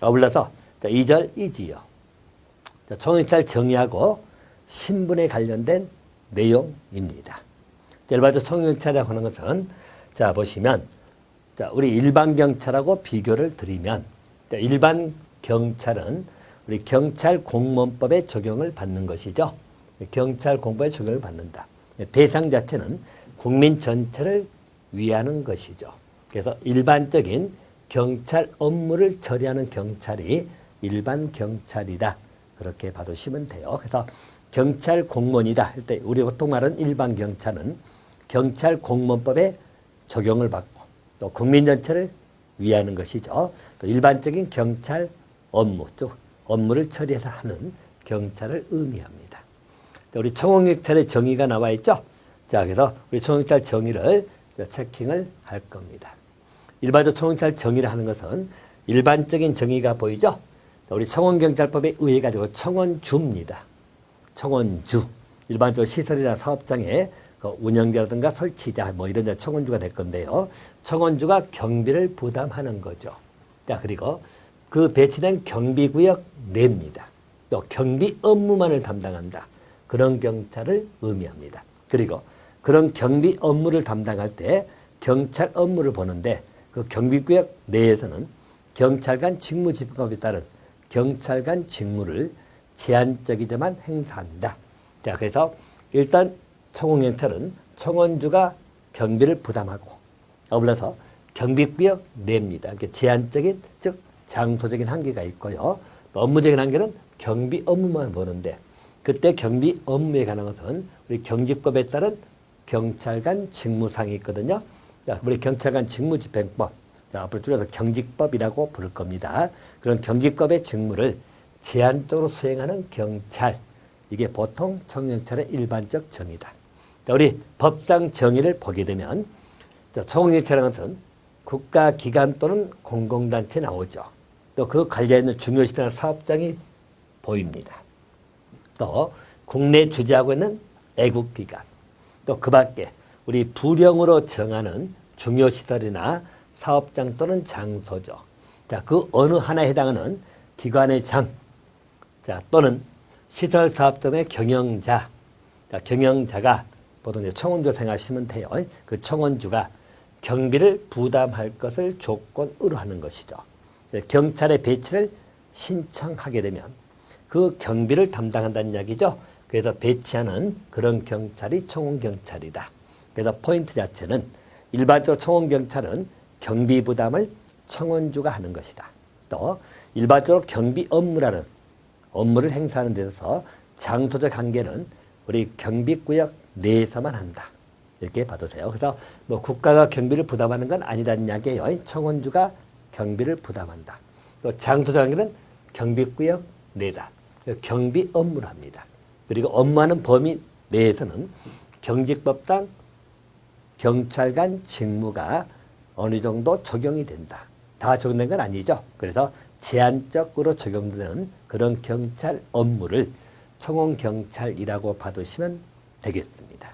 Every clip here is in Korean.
아울러서 2절 이지요. 총경찰 정의하고 신분에 관련된 내용입니다. 일반적 총경찰이라고 하는 것은 자 보시면 자 우리 일반 경찰하고 비교를 드리면 자, 일반 경찰은 우리 경찰 공무원법의 적용을 받는 것이죠. 경찰 공법의 적용을 받는다. 대상 자체는 국민 전체를 위하는 것이죠. 그래서 일반적인 경찰 업무를 처리하는 경찰이 일반 경찰이다. 그렇게 봐두시면 돼요. 그래서 경찰 공무원이다 할 때 우리 보통 말은 일반 경찰은 경찰 공무원법에 적용을 받고 또 국민 전체를 위하는 것이죠. 또 일반적인 경찰 업무 쪽 업무를 처리하는 경찰을 의미합니다. 또 우리 총원경찰의 정의가 나와 있죠. 자, 그래서 우리 총경찰 정의를 체킹을 할 겁니다. 일반적 총경찰 정의를 하는 것은 일반적인 정의가 보이죠. 우리 청원경찰법에 의해 가지고 청원주입니다. 청원주 일반적으로 시설이나 사업장에 그 운영자라든가 설치자 뭐 이런 데 청원주가 될 건데요. 청원주가 경비를 부담하는 거죠. 자 그리고 그 배치된 경비구역 내입니다. 또 경비 업무만을 담당한다. 그런 경찰을 의미합니다. 그리고 그런 경비 업무를 담당할 때 경찰 업무를 보는데 그 경비구역 내에서는 경찰관 직무 집행법에 따른 경찰관 직무를 제한적이지만 행사한다. 자, 그래서 일단 청원경찰은 청원주가 경비를 부담하고 아울러서 경비구역 내입니다. 이렇게 제한적인 즉 장소적인 한계가 있고요. 또 업무적인 한계는 경비 업무만 보는데 그때 경비 업무에 관한 것은 우리 경직법에 따른 경찰관 직무상이 있거든요. 자, 우리 경찰관 직무집행법, 자, 앞으로 줄여서 경직법이라고 부를 겁니다. 그런 경직법의 직무를 제한적으로 수행하는 경찰, 이게 보통 청경찰의 일반적 정의다. 자, 우리 법상 정의를 보게 되면 총경찰이라는 것은 국가기관 또는 공공단체 나오죠. 또 그 관련된 중요시되는 사업장이 보입니다. 또 국내 주재하고 있는 애국기관, 또 그 밖에 우리 부령으로 정하는 중요시설이나 사업장 또는 장소죠. 자, 그 어느 하나에 해당하는 기관의 장, 자, 또는 시설 사업장의 경영자, 자, 경영자가 보통 청원주 생각하시면 돼요. 그 청원주가 경비를 부담할 것을 조건으로 하는 것이죠. 경찰의 배치를 신청하게 되면 그 경비를 담당한다는 이야기죠. 그래서 배치하는 그런 경찰이 청원경찰이다. 그래서 포인트 자체는 일반적으로 청원경찰은 경비 부담을 청원주가 하는 것이다. 또 일반적으로 경비 업무라는 업무를 행사하는 데 있어서 장소적 관계는 우리 경비구역 내에서만 한다. 이렇게 봐도돼요 그래서 뭐 국가가 경비를 부담하는 건 아니다는 이야기예요. 청원주가 경비를 부담한다. 또 장소적 관계는 경비구역 내다. 경비 업무를 합니다. 그리고 업무하는 범위 내에서는 경직법상 경찰관 직무가 어느 정도 적용이 된다. 다 적용된 건 아니죠. 그래서 제한적으로 적용되는 그런 경찰 업무를 청원경찰이라고 봐두시면 되겠습니다.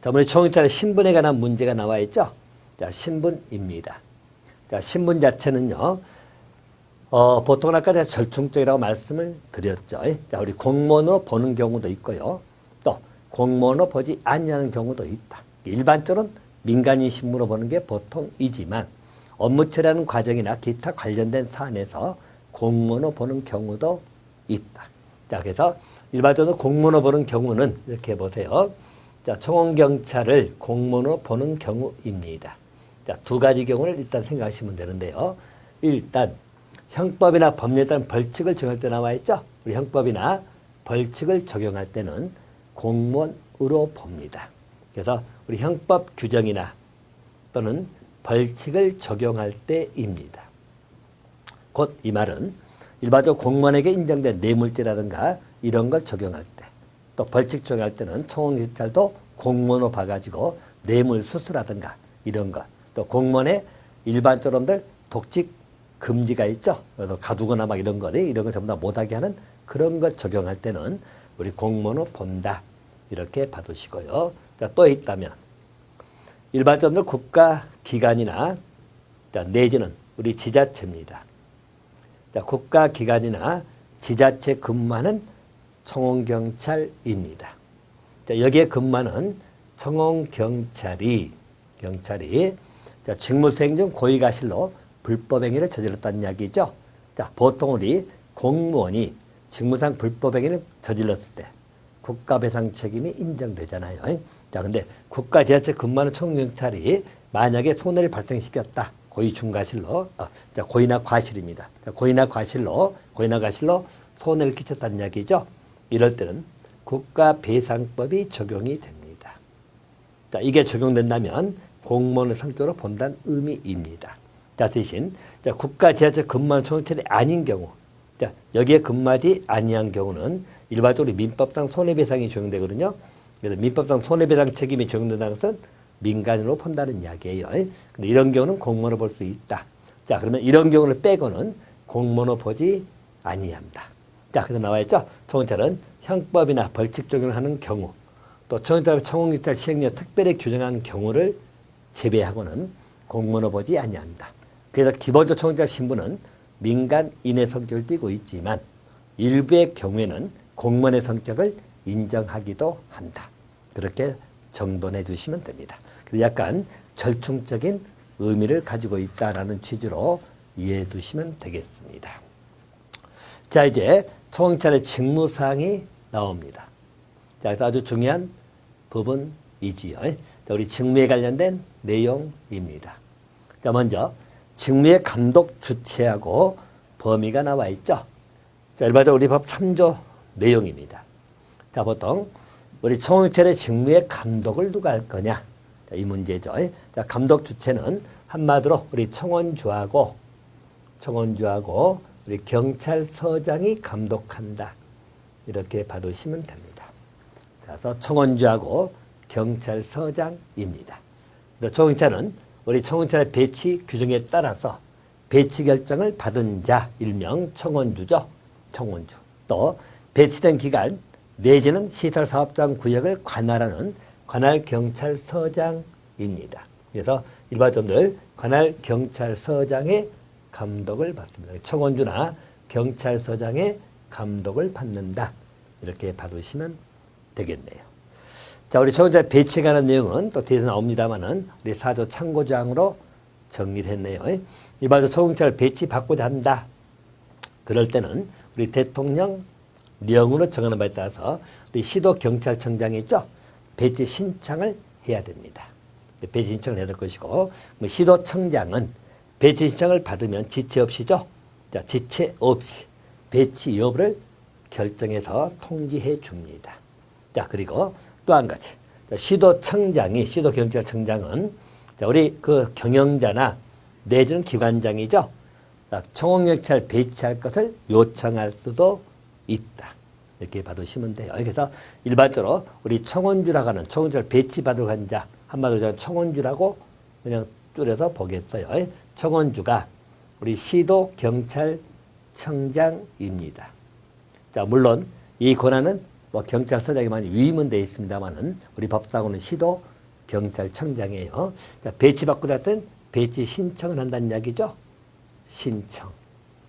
자, 우리 청원경찰의 신분에 관한 문제가 나와 있죠. 자, 신분입니다. 자, 신분 자체는요, 어, 보통 아까 제가 절충적이라고 말씀을 드렸죠. 자, 우리 공무원으로 보는 경우도 있고요. 또 공무원으로 보지 않냐는 경우도 있다. 일반적으로는 민간인 신문으로 보는 게 보통이지만 업무 처리하는 과정이나 기타 관련된 사안에서 공무원으로 보는 경우도 있다. 자, 그래서 일반적으로 공무원으로 보는 경우는 이렇게 보세요. 자, 청원경찰을 공무원으로 보는 경우입니다. 자, 두 가지 경우를 일단 생각하시면 되는데요. 일단 형법이나 법률에 따른 벌칙을 정할 때 나와 있죠. 우리 형법이나 벌칙을 적용할 때는 공무원으로 봅니다. 그래서 우리 형법 규정이나 또는 벌칙을 적용할 때입니다. 곧 이 말은 일반적으로 공무원에게 인정된 뇌물죄라든가 이런 걸 적용할 때, 또 벌칙 적용할 때는 청원경찰도 공무원으로 봐가지고 뇌물 수수라든가 이런 것, 또 공무원의 일반적으로들 독직 금지가 있죠. 가두거나 막 이런 거를 이런 걸 전부 다 못하게 하는 그런 것 적용할 때는 우리 공무원으로 본다. 이렇게 봐두시고요. 자, 또 있다면 일반적으로 국가 기관이나 내지는 우리 지자체입니다. 자, 국가기관이나 지자체 근무하는 청원경찰입니다. 자, 여기에 근무하는 청원경찰이 경찰이 자, 직무수행 중 고의가실로 불법행위를 저질렀다는 이야기죠. 자, 보통 우리 공무원이 직무상 불법행위를 저질렀을 때 국가배상 책임이 인정되잖아요. 자, 근데 국가 지자체 근무하는 청경찰이 만약에 손해를 발생시켰다. 고의 중과실로, 어, 자, 고의나 과실입니다. 자, 고의나 과실로, 고의나 과실로 손해를 끼쳤다는 이야기죠. 이럴 때는 국가배상법이 적용이 됩니다. 자, 이게 적용된다면 공무원의 성격으로 본다는 의미입니다. 자, 대신 자, 국가 지자체 근무하는 청경찰이 아닌 경우, 자, 여기에 근무하지 아니한 경우는 일반적으로 민법상 손해배상이 적용되거든요. 그래서 민법상 손해배상 책임이 적용된다는 것은 민간으로 본다는 이야기예요. 근데 이런 경우는 공무원으로 볼 수 있다. 자, 그러면 이런 경우를 빼고는 공무원으로 보지 아니합니다. 자, 그래서 나와 있죠. 청원찰은 형법이나 벌칙 적용을 하는 경우, 또 청원찰 청원기찰 시행령 특별히 규정한 경우를 제외하고는 공무원으로 보지 아니한다. 그래서 기본적 청원찰 신분은 민간인의 성격을 띠고 있지만 일부의 경우에는 공무원의 성격을 인정하기도 한다. 그렇게 정돈해 주시면 됩니다. 약간 절충적인 의미를 가지고 있다라는 취지로 이해해 두시면 되겠습니다. 자, 이제 총찰의 직무사항이 나옵니다. 자, 그래서 아주 중요한 부분이지요. 자, 우리 직무에 관련된 내용입니다. 자, 먼저 직무의 감독 주체하고 범위가 나와 있죠. 자, 일반적으로 우리 법 3조 내용입니다. 자, 보통 우리 총찰의 직무의 감독을 누가 할 거냐? 자, 이 문제죠. 자, 감독 주체는 한마디로 우리 청원주하고 청원주하고 우리 경찰서장이 감독한다. 이렇게 봐두시면 됩니다. 그래서 청원주하고 경찰서장입니다. 그래서 청원차는 우리 청원차의 배치 규정에 따라서 배치 결정을 받은 자 일명 청원주죠. 청원주. 또 배치된 기간 내지는 시설사업장 구역을 관할하는 관할 경찰서장입니다. 그래서 일반점들 관할 경찰서장의 감독을 받습니다. 청원주나 경찰서장의 감독을 받는다. 이렇게 봐두시면 되겠네요. 자, 우리 청원자 배치에 관한 내용은 또 뒤에서 나옵니다만은 우리 사조 참고장으로 정리를 했네요. 일반적으로 소경찰 배치 받고자 한다. 그럴 때는 우리 대통령 령으로 정하는 바에 따라서 우리 시도 경찰청장이 있죠. 배치 신청을 해야 됩니다. 배치 신청을 해야 될 것이고 뭐 시도청장은 배치 신청을 받으면 지체 없이죠. 자, 지체 없이 배치 여부를 결정해서 통지해 줍니다. 자, 그리고 또 한 가지. 자, 시도청장이 시도 경찰청장은 자, 우리 그 경영자나 내주는 기관장이죠. 청홍경찰 배치할 것을 요청할 수도 있다. 이렇게 받으시면 돼요. 그래서 일반적으로 우리 청원주라고 하는 청원주를 배치받으러 간 자, 한마디로 저는 청원주라고 그냥 줄여서 보겠어요. 청원주가 우리 시도 경찰 청장입니다. 자, 물론 이 권한은 뭐 경찰서장에만 위임은 되어 있습니다만은 우리 법상으로는 시도 경찰청장이에요. 자, 배치받고 나던 배치 신청을 한다는 이야기죠. 신청.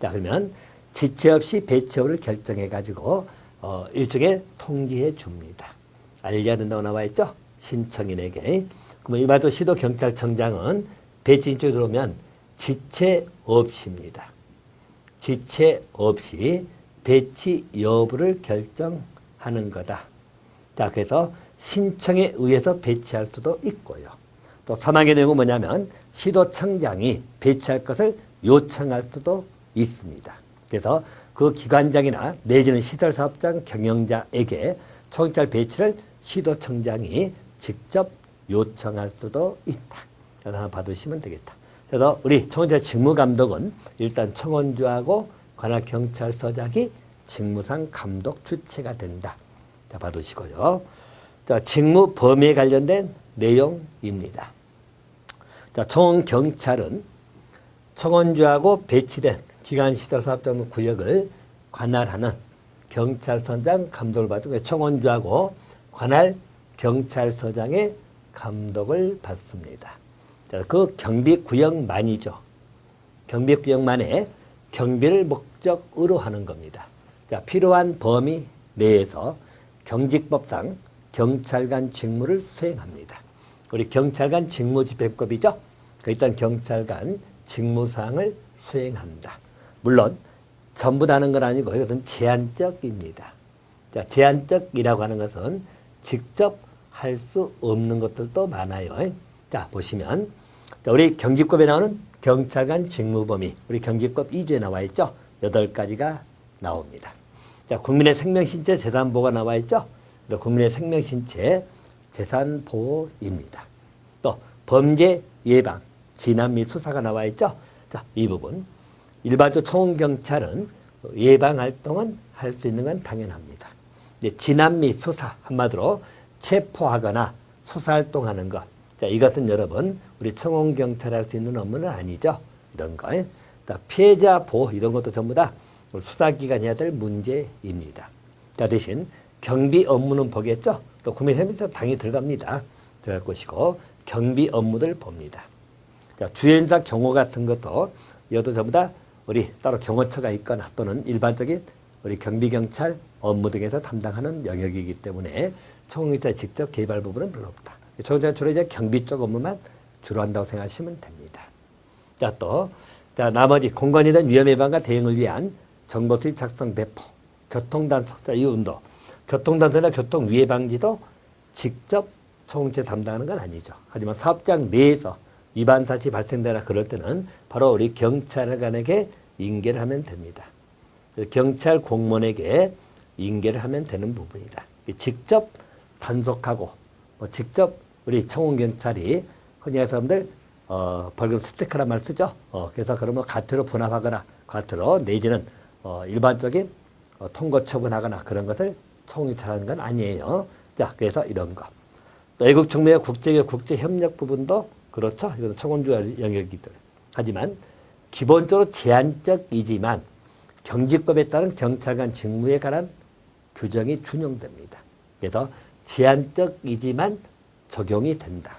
자, 그러면 지체 없이 배치 여부를 결정해 가지고 어, 일종의 통지해 줍니다. 알려야 된다고 나와 있죠. 신청인에게. 그러면 일반적으로 시도 경찰청장은 배치 신청이 들어오면 지체 없이입니다. 지체 없이 배치 여부를 결정하는 거다. 자, 그래서 신청에 의해서 배치할 수도 있고요. 또 사망의 내용은 뭐냐면 시도청장이 배치할 것을 요청할 수도 있습니다. 그래서 그 기관장이나 내지는 시설 사업장 경영자에게 청찰 배치를 시도청장이 직접 요청할 수도 있다. 하나 봐두시면 되겠다. 그래서 우리 청원자 직무감독은 일단 청원주하고 관할 경찰서장이 직무상 감독 주체가 된다. 자, 봐두시고요. 자, 직무 범위에 관련된 내용입니다. 자, 청원경찰은 청원주하고 배치된 기관시설 사업장 구역을 관할하는 경찰서장 감독을 받고 청원주하고 관할 경찰서장의 감독을 받습니다. 자, 그 경비구역만이죠. 경비구역만에 경비를 뭐 목적으로 하는 겁니다. 자, 필요한 범위 내에서 경직법상 경찰관 직무를 수행합니다. 우리 경찰관 직무집행법이죠. 그 일단 경찰관 직무사항을 수행한다. 물론 전부 다는 건 아니고 이것은 제한적입니다. 자, 제한적이라고 하는 것은 직접 할 수 없는 것들도 많아요. 자, 보시면 자, 우리 경직법에 나오는 경찰관 직무 범위, 우리 경직법 2조에 나와 있죠. 여덟 가지가 나옵니다. 자, 국민의 생명신체 재산보호가 나와 있죠. 국민의 생명신체 재산보호입니다. 또 범죄 예방, 진압 및 수사가 나와 있죠. 자, 이 부분 일반적 총경찰은 예방 활동은 할 수 있는 건 당연합니다. 진압 및 수사 한마디로 체포하거나 수사 활동하는 것. 자, 이것은 여러분 우리 청원 경찰 할 수 있는 업무는 아니죠. 이런 거. 자, 피해자 보호 이런 것도 전부 다 수사기관이 해야 될 문제입니다. 자, 대신 경비 업무는 보겠죠. 또 국민세무서 당연히 들어갑니다. 들어갈 것이고 경비 업무들 봅니다. 자, 주연사 경호 같은 것도 이것도 전부 다 우리 따로 경호처가 있거나 또는 일반적인 우리 경비경찰 업무 등에서 담당하는 영역이기 때문에 총무자 직접 개발 부분은 별로 없다. 총무자 주로 이제 경비 쪽 업무만 주로 한다고 생각하시면 됩니다. 자, 또, 자, 나머지 공간에 대한 위험 예방과 대응을 위한 정보 투입 작성 배포, 교통단속, 자, 이 운동, 교통단속이나 교통 위해 방지도 직접 총무체 담당하는 건 아니죠. 하지만 사업장 내에서 위반 사실이 발생되나 그럴 때는 바로 우리 경찰관에게 인계를 하면 됩니다. 경찰 공무원에게 인계를 하면 되는 부분이다. 직접 단속하고 뭐 직접 우리 청원 경찰이 흔히 해서 사람들 어, 벌금 스티커란 말 쓰죠. 어, 그래서 그러면 가태로 분할하거나 가태로 내지는 어, 일반적인 어, 통고 처분하거나 그런 것을 총리찰하는 건 아니에요. 자, 그래서 이런 거. 또 외국 청문회 국제교 국제 협력 부분도 그렇죠. 이건 청원주 영역이들. 하지만 기본적으로 제한적이지만 경직법에 따른 경찰관 직무에 관한 규정이 준용됩니다. 그래서 제한적이지만 적용이 된다.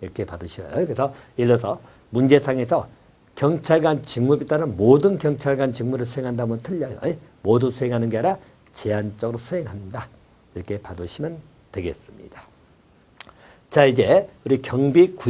이렇게 받으셔요. 그래서 예를 들어서 문제상에서 경찰관 직무에 따른 모든 경찰관 직무를 수행한다면 틀려요. 모두 수행하는 게 아니라 제한적으로 수행한다. 이렇게 받으시면 되겠습니다. 자, 이제 우리 경비 구